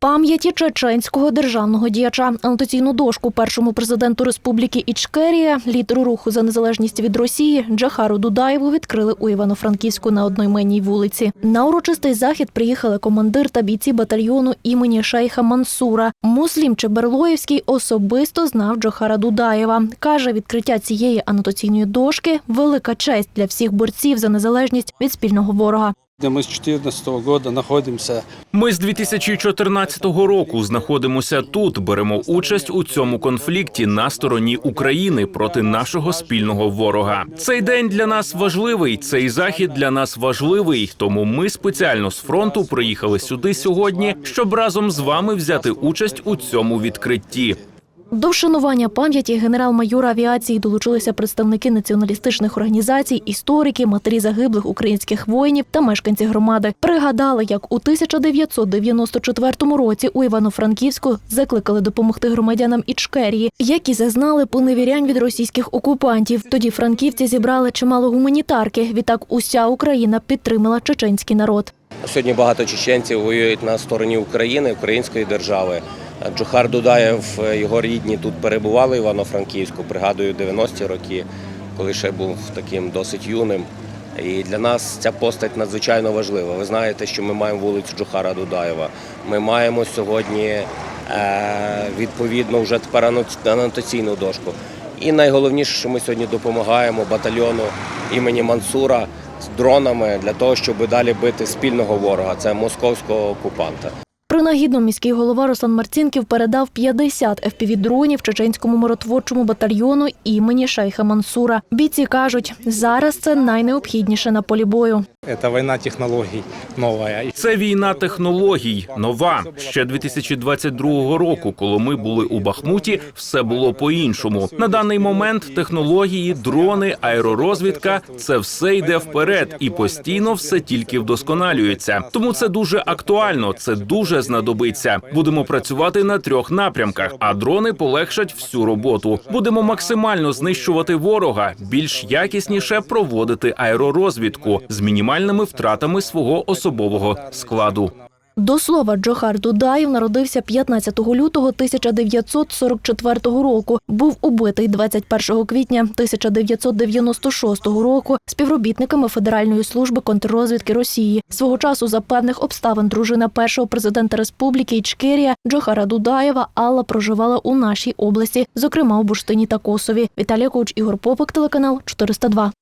Пам'яті чеченського державного діяча анотаційну дошку першому президенту республіки Ічкерія, лідеру руху за незалежність від Росії Джахару Дудаєву відкрили у Івано-Франківську на одноіменній вулиці. На урочистий захід приїхали командир та бійці батальйону імені шейха Мансура. Муслім Чеберлоївський особисто знав Джохара Дудаєва. каже, відкриття цієї анотаційної дошки велика честь для всіх борців за незалежність від спільного ворога. Мы с 2014 года находимся Ми з 2014 року знаходимося тут, беремо участь у цьому конфлікті на стороні України проти нашого спільного ворога. Цей день для нас важливий. Цей захід для нас важливий. Тому ми спеціально з фронту приїхали сюди сьогодні, щоб разом з вами взяти участь у цьому відкритті. До вшанування пам'яті генерал-майора авіації долучилися представники націоналістичних організацій, історики, матері загиблих українських воїнів та мешканці громади. Пригадали, як у 1994 році у Івано-Франківську закликали допомогти громадянам Ічкерії, які зазнали поневірянь від російських окупантів. Тоді франківці зібрали чимало гуманітарки. Відтак уся Україна підтримала чеченський народ. Сьогодні багато чеченців воюють на стороні України, української держави. Джохар Дудаєв, його рідні тут перебували в Івано-Франківську, пригадую 90-ті роки, коли ще був таким досить юним. І для нас ця постать надзвичайно важлива. Ви знаєте, що ми маємо вулицю Джохара Дудаєва. Ми маємо сьогодні е, відповідно вже тепер анотаційну дошку. І найголовніше, що ми сьогодні допомагаємо батальйону імені Мансура з дронами для того, щоб далі бити спільного ворога. Це московського окупанта. Принагідно міський голова Руслан Марцінків передав 50 FPV-дронів чеченському миротворчому батальйону імені Шейха Мансура. Бійці кажуть, зараз це найнеобхідніше на полі бою. Это война технологий новая. Це війна технологій, нова. Ще 2022 року, коли ми були у Бахмуті, все було по-іншому. На даний момент технології, дрони, аеророзвідка це все йде вперед і постійно все тільки вдосконалюється. Тому це дуже актуально. Це дуже знадобиться. Будемо працювати на трьох напрямках, а дрони полегшать всю роботу. Будемо максимально знищувати ворога, більш якісніше проводити аеророзвідку з мінімальними втратами свого особового складу. До слова, Джохар Дудаєв народився 15 лютого 1944 року. Був убитий 21 квітня 1996 року співробітниками Федеральної служби контррозвідки Росії. Свого часу за певних обставин дружина першого президента Республіки Ічкерія Джохара Дудаєва Алла проживала у нашій області, зокрема у Бурштині та Косові. Віталія Коуч, Ігор Попик, телеканал 402.